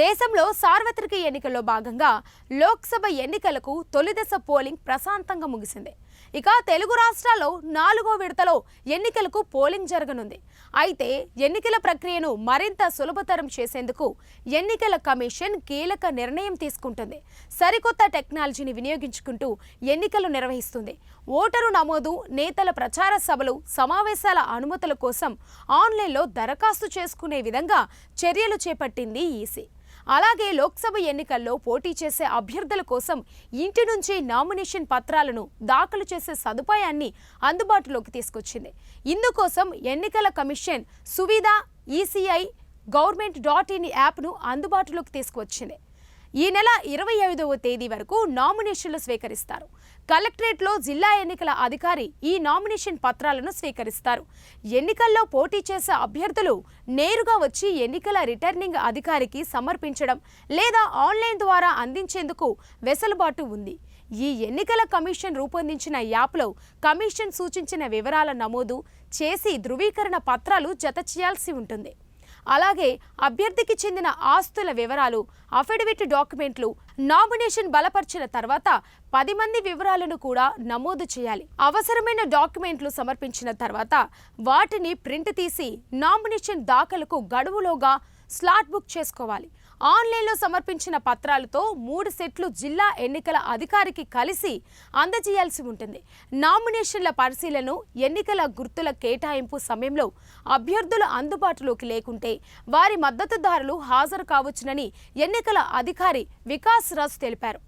దేశంలో సార్వత్రిక ఎన్నికల్లో భాగంగా లోక్సభ ఎన్నికలకు తొలిదశ పోలింగ్ ప్రశాంతంగా ముగిసింది. ఇక తెలుగు రాష్ట్రాల్లో నాలుగో విడతలో ఎన్నికలకు పోలింగ్ జరగనుంది. అయితే ఎన్నికల ప్రక్రియను మరింత సులభతరం చేసేందుకు ఎన్నికల కమిషన్ కీలక నిర్ణయం తీసుకుంటుంది. సరికొత్త టెక్నాలజీని వినియోగించుకుంటూ ఎన్నికలు నిర్వహిస్తుంది. ఓటరు నమోదు నేతల ప్రచార సభలు సమావేశాల అనుమతుల కోసం ఆన్లైన్లో దరఖాస్తు చేసుకునే విధంగా చర్యలు చేపట్టింది ఈసీ. అలాగే లోక్సభ ఎన్నికల్లో పోటీ చేసే అభ్యర్థుల కోసం ఇంటి నుంచి నామినేషన్ పత్రాలను దాఖలు చేసే సదుపాయాన్ని అందుబాటులోకి తీసుకొచ్చింది. ఇందుకోసం ఎన్నికల commission Suvidha ECI government dot in యాప్ను అందుబాటులోకి తీసుకువచ్చింది. ఈ నెల ఇరవై ఐదవ తేదీ వరకు నామినేషన్లు స్వీకరిస్తారు. కలెక్టరేట్లో జిల్లా ఎన్నికల అధికారి ఈ నామినేషన్ పత్రాలను స్వీకరిస్తారు. ఎన్నికల్లో పోటీ చేసే అభ్యర్థులు నేరుగా వచ్చి ఎన్నికల రిటర్నింగ్ అధికారికి సమర్పించడం లేదా ఆన్లైన్ ద్వారా అందించేందుకు వెసులుబాటు ఉంది. ఈ ఎన్నికల కమిషన్ రూపొందించిన యాప్లో కమిషన్ సూచించిన వివరాల నమోదు చేసి ధృవీకరణ పత్రాలు జత చేయాల్సి ఉంటుంది. అలాగే అభ్యర్థికి చెందిన ఆస్తుల వివరాలు అఫిడవిట్ డాక్యుమెంట్లు నామినేషన్ బలపరిచిన తర్వాత పది మంది వివరాలను కూడా నమోదు చేయాలి. అవసరమైన డాక్యుమెంట్లు సమర్పించిన తర్వాత వాటిని ప్రింట్ తీసి నామినేషన్ దాఖలకు గడువులోగా స్లాట్ బుక్ చేసుకోవాలి. ఆన్లైన్లో సమర్పించిన పత్రాలతో మూడు సెట్లు జిల్లా ఎన్నికల అధికారికి కలిసి అందజేయాల్సి ఉంటుంది. నామినేషన్ల పరిశీలన ఎన్నికల గుర్తుల కేటాయింపు సమయంలో అభ్యర్థులు అందుబాటులోకి లేకుంటే వారి మద్దతుదారులు హాజరు కావచ్చునని ఎన్నికల అధికారి వికాస్ రాజ్ తెలిపారు.